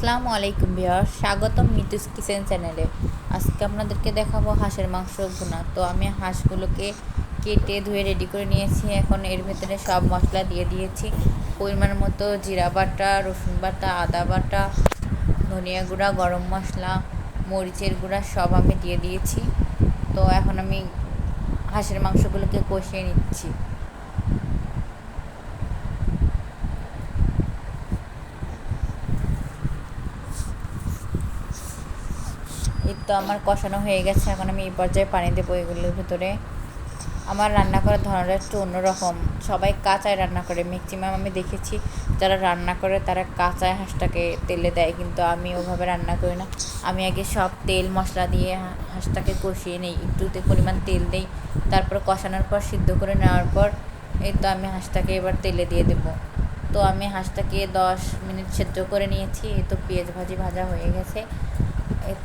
আসসালামু আলাইকুম বিহার স্বাগতম মিতুস কিচেন চ্যানেলে। আজকে আপনাদেরকে দেখাবো হাঁসের মাংস ভুনা তো আমি হাঁসগুলোকে কেটে ধুয়ে রেডি করে নিয়েছি। এখন এর ভেতরে সব মশলা দিয়ে দিয়েছি। পরিমাণ মতো জিরা বাটা, রসুন বাটা, আদা বাটা, ধনিয়া গুঁড়া, গরম মশলা, মরিচের গুঁড়া সব আমি দিয়ে দিয়েছি। তো এখন আমি হাঁসের মাংসগুলোকে কষিয়ে নিচ্ছি। এই তো আমার কষানো হয়ে গেছে, এখন আমি এই পর্যায়ে পানি দেবো এগুলোর ভিতরে। আমার রান্না করার ধরনটা একটু অন্যরকম। সবাই কাঁচায় রান্না করে। ম্যাক্সিমাম আমি দেখেছি, যারা রান্না করে তারা কাঁচায় হাঁসটাকে তেলে দেয়, কিন্তু আমি ওভাবে রান্না করি না। আমি আগে সব তেল মশলা দিয়ে হাঁসটাকে কষিয়ে নিই। একটুতে পরিমাণ তেল দিই, তারপর কষানোর পর, সিদ্ধ করে নেওয়ার পর, এই তো আমি হাঁসটাকে এবার তেলে দিয়ে দেবো। তো আমি হাঁসটাকে দশ মিনিট সেদ্ধ করে নিয়েছি, এই তো পেঁয়াজ ভাজি ভাজা হয়ে গেছে।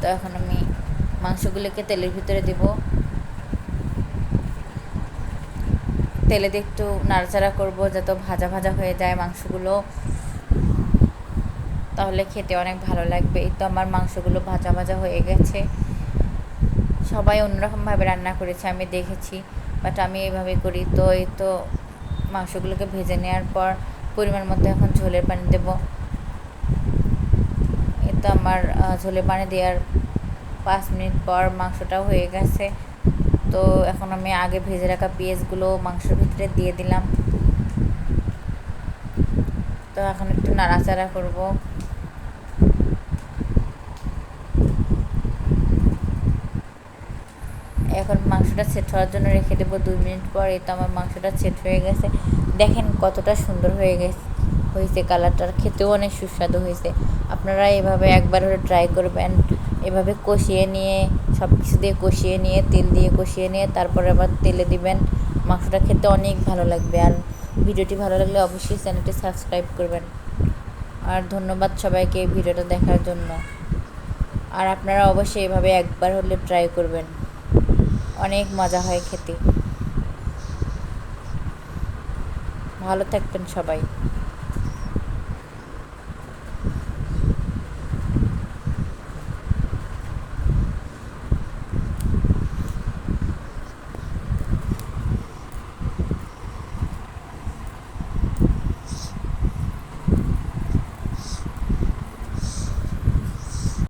তো এখন আমি মাংসগুলোকে তেলের ভিতরে দেব। তেলে দিয়ে একটু নাড়াচাড়া করব যাতে ভাজা ভাজা হয়ে যায় মাংসগুলো। তাহলে খেতে অনেক ভালো লাগবে। এই তো আমার মাংসগুলো ভাজা ভাজা হয়ে গেছে। সবাই অন্যরকমভাবে রান্না করেছে, আমি দেখেছি। বাট আমি এইভাবে করি। তো এই তো মাংসগুলোকে ভেজে নেওয়ার পর পরিমাণ মতো এখন ঝোলের পানি দেবো। এই তো আমার ঝোলে পানি দেওয়ার পাঁচ মিনিট পর মাংসটাও হয়ে গেছে। তো এখন আমি আগে ভেজে রাখা পেঁয়াজগুলো মাংসের ভিতরে দিয়ে দিলাম। তো এখন একটু নাড়াচাড়া করব। এখন মাংসটা সেট হওয়ার জন্য রেখে দেবো দুই মিনিট পর। এই তো আমার মাংসটা সেট হয়ে গেছে। দেখেন কতটা সুন্দর হয়ে গেছে। হয়েছে, কালারটার খেতেও অনেক সুস্বাদু হয়েছে। আপনারা এভাবে একবার হলে ট্রাই করবেন। এভাবে কষিয়ে নিয়ে সব কিছু দিয়ে কষিয়ে নিয়ে, তেল দিয়ে কষিয়ে নিয়ে, তারপরে আবার তেলে দিবেন। মাংসটা খেতে অনেক ভালো লাগবে। আর ভিডিওটি ভালো লাগলে অবশ্যই চ্যানেলটি সাবস্ক্রাইব করবেন। আর ধন্যবাদ সবাইকে এই ভিডিওটা দেখার জন্য। আর আপনারা অবশ্যই এভাবে একবার হলে ট্রাই করবেন। অনেক মজা হয় খেতে। ভালো থাকবেন সবাই।